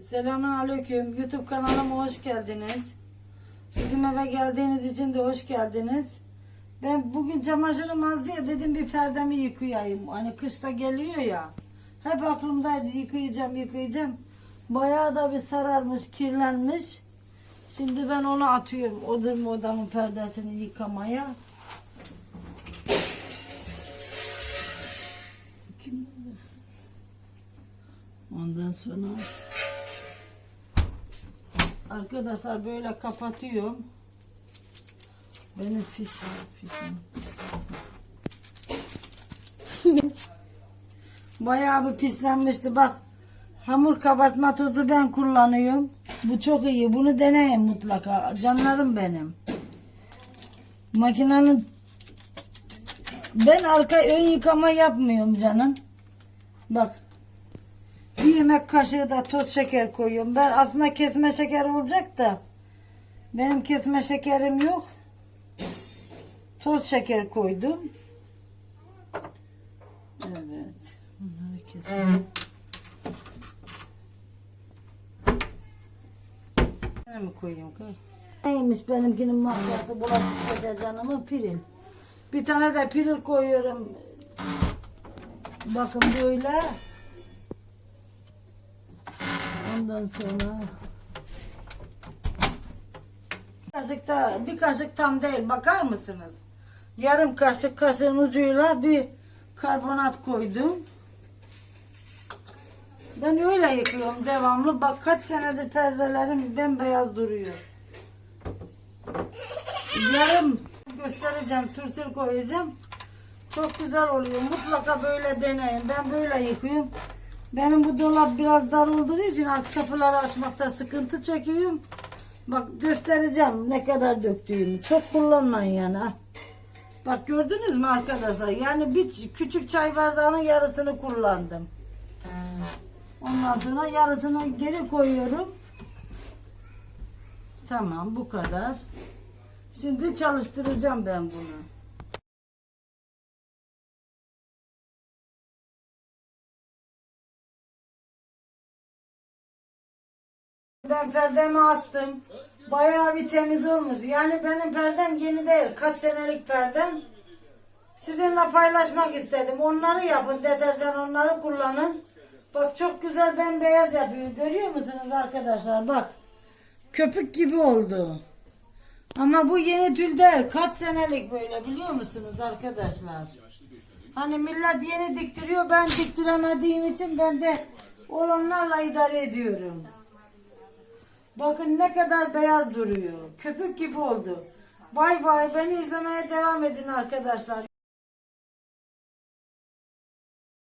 Selamun Aleyküm. YouTube kanalıma hoş geldiniz. Bizim eve geldiğiniz için de hoş geldiniz. Ben bugün çamaşırım az diye dedim bir perdemi yıkayayım. Hani kışta geliyor ya. Hep aklımdaydı yıkayacağım yıkayacağım. Bayağı da bir sararmış, kirlenmiş. Şimdi ben onu atıyorum. Odamın odamın perdesini yıkamaya. Ondan sonra arkadaşlar böyle kapatıyorum. Benim fişim, fişim. Bayağı bir pislenmişti bak. Hamur kabartma tozu ben kullanıyorum. Bu çok iyi. Bunu deneyin mutlaka. Canlarım benim. Makinenin ben arka ön yıkama yapmıyorum canım. Bak. Bir yemek kaşığı da toz şeker koyuyorum. Ben aslında kesme şeker olacak da benim kesme şekerim yok. Toz şeker koydum. Evet. Bunları keselim. Ne mi koyayım kız? Neymiş benimkinin markası bulaşık deterjanımın piril. Bir tane de piril koyuyorum. Bakın böyle. Ondan sonra kaşık da bir kaşık tam değil bakar mısınız? Yarım kaşık kaşığın ucuyla bir karbonat koydum. Ben öyle yıkıyorum devamlı. Bak kaç senedir perdelerim bembeyaz duruyor. Yarım göstereceğim, tür koyacağım. Çok güzel oluyor. Mutlaka böyle deneyin. Ben böyle yıkıyorum. Benim bu dolap biraz dar olduğu için az kapıları açmakta sıkıntı çekiyorum. Bak göstereceğim ne kadar döktüğümü. Çok kullanmayın yani. ha. Bak gördünüz mü arkadaşlar? Yani bir küçük çay bardağının yarısını kullandım. Ondan sonra yarısını geri koyuyorum. Tamam bu kadar. Şimdi çalıştıracağım ben bunu. Ben perdemi astım. Bayağı bir temiz olmuş. Yani benim perdem yeni değil. Kaç senelik perdem. Sizinle paylaşmak istedim. Onları yapın. Deterjan onları kullanın. Bak çok güzel bembeyaz yapıyor. Görüyor musunuz arkadaşlar? Bak. Köpük gibi oldu. Ama bu yeni tül değil. Kaç senelik böyle biliyor musunuz arkadaşlar? Hani millet yeni diktiriyor. Ben diktiremediğim için ben de olanlarla idare ediyorum. Bakın ne kadar beyaz duruyor. Köpük gibi oldu. Bay bay. Beni izlemeye devam edin arkadaşlar.